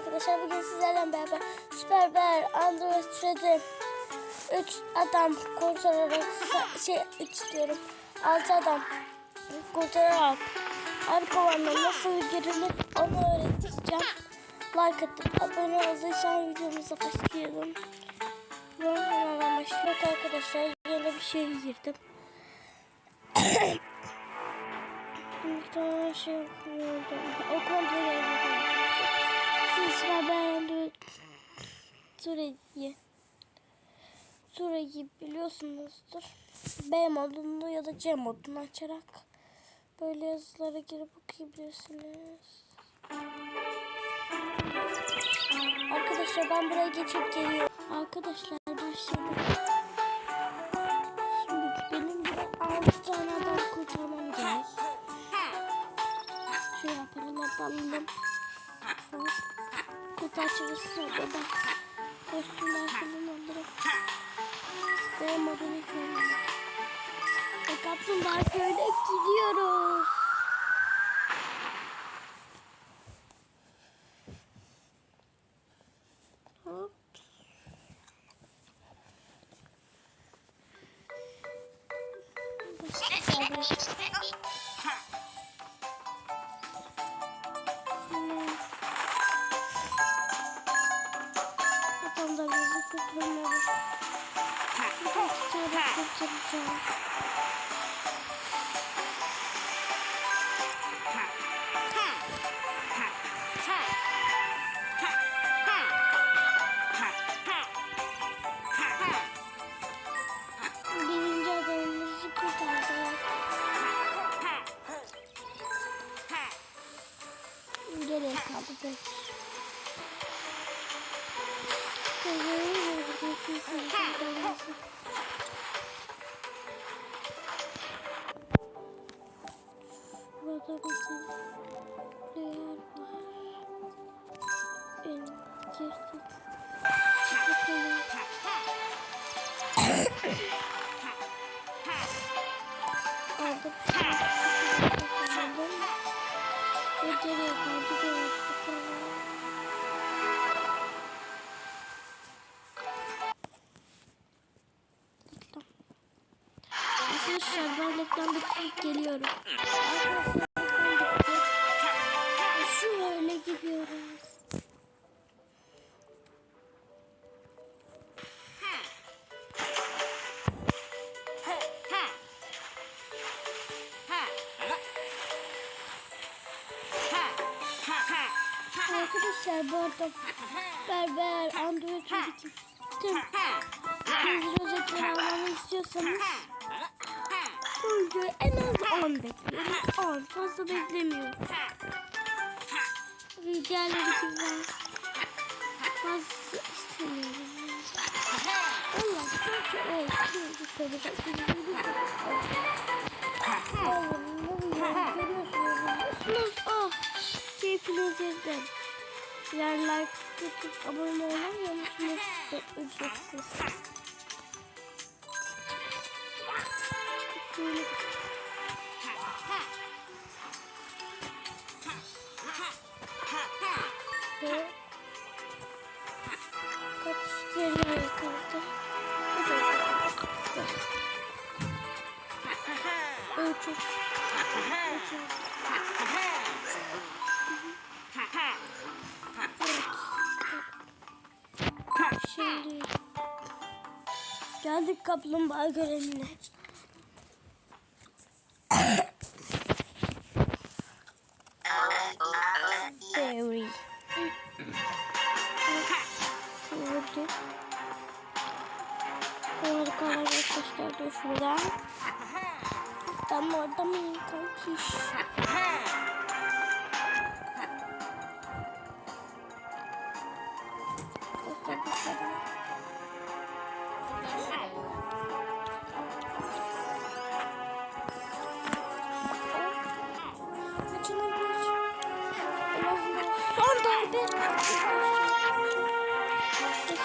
arkadaşlar. Bugün sizlerle beraber Süper Bear Android Shredder 3 adam kurtararak şey 3 diyorum 6 adam kurtararak arka vanla nasıl girilir onu öğreteceğim. Like atıp abone olduysan videomuza başlayalım. Ben hemen başlamak arkadaşlar. Yine bir şey girdim. Bir tane şey okuyordum. Siz haberleri Sure'yi Sure'yi biliyorsunuzdur. B modunu ya da C modunu açarak böyle yazılara girip okuyabilirsiniz. Arkadaşlar ben buraya geçip geliyorum. Arkadaşlar başladık. Şimdi benim bir 6 tane adam kurtarmam gerek. Şöyle yapalım yapalım. Hop. Kutu açılırsa da bak. Kostümler falan alırım. Benim adını hiç olmadı. Ve kaplumbağa köyüne gidiyoruz. Kurtaracağım. Birinci adamımızı kurtardılar. Geriye kaldı Burada tane yer var. Bakalım. Aldım. Aldım. Ve geriye kaldı. Arkadaşlar ben reklam bitirip geliyorum. Arkadaşlar Bu arada berber Android tüm hızlı özetleri almamı istiyorsanız. Bu videoyu en az 10 bekliyorum. 10 fazla beklemiyorum. Diğerleri gibi ben fazla istemiyorum. Allah sadece o ikinci soruda Oğlum ne biliyorum görüyorsunuz. Yerinde. Birer like tutup abone olmayı unutmayın. Ücretsiz. Şöyle kaç geriye kaldı? Üç, üç. Şimdi geldik kaplumbağa görevine. Theory. Şurada. Harika arkadaşlar da şurada. Ben orada mıyım kankiş? Son darbe.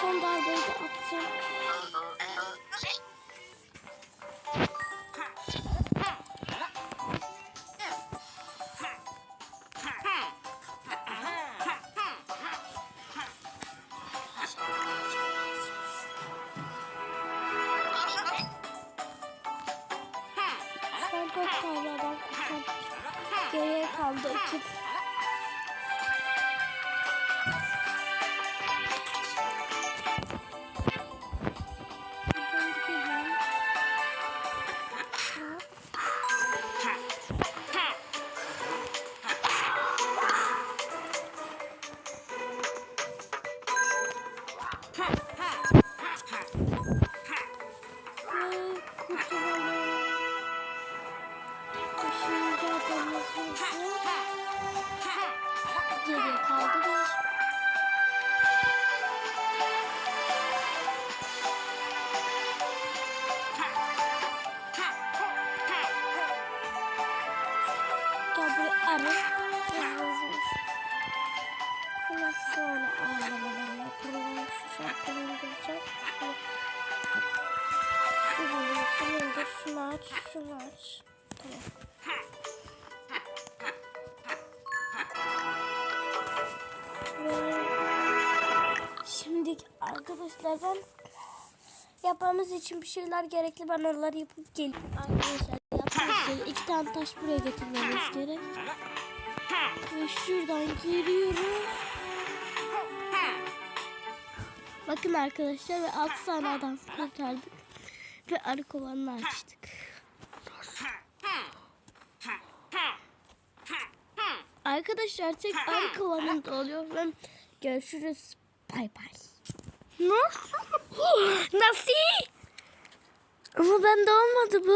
Son darbeyi de attım. kaldı. Ha. İki arkadaşlar ben yapmamız için bir şeyler gerekli. Ben onları yapıp geleyim. Arkadaşlar yapmamız iki tane taş buraya getirmemiz gerek. Ve şuradan giriyoruz. Bakın arkadaşlar ve 6 tane adam kurtardık. Ve arı kovanını açtık. Arkadaşlar tek arı kovanında oluyor. Ve görüşürüz. Bay bay. Nasıl? Nasıl? Ama bende olmadı bu.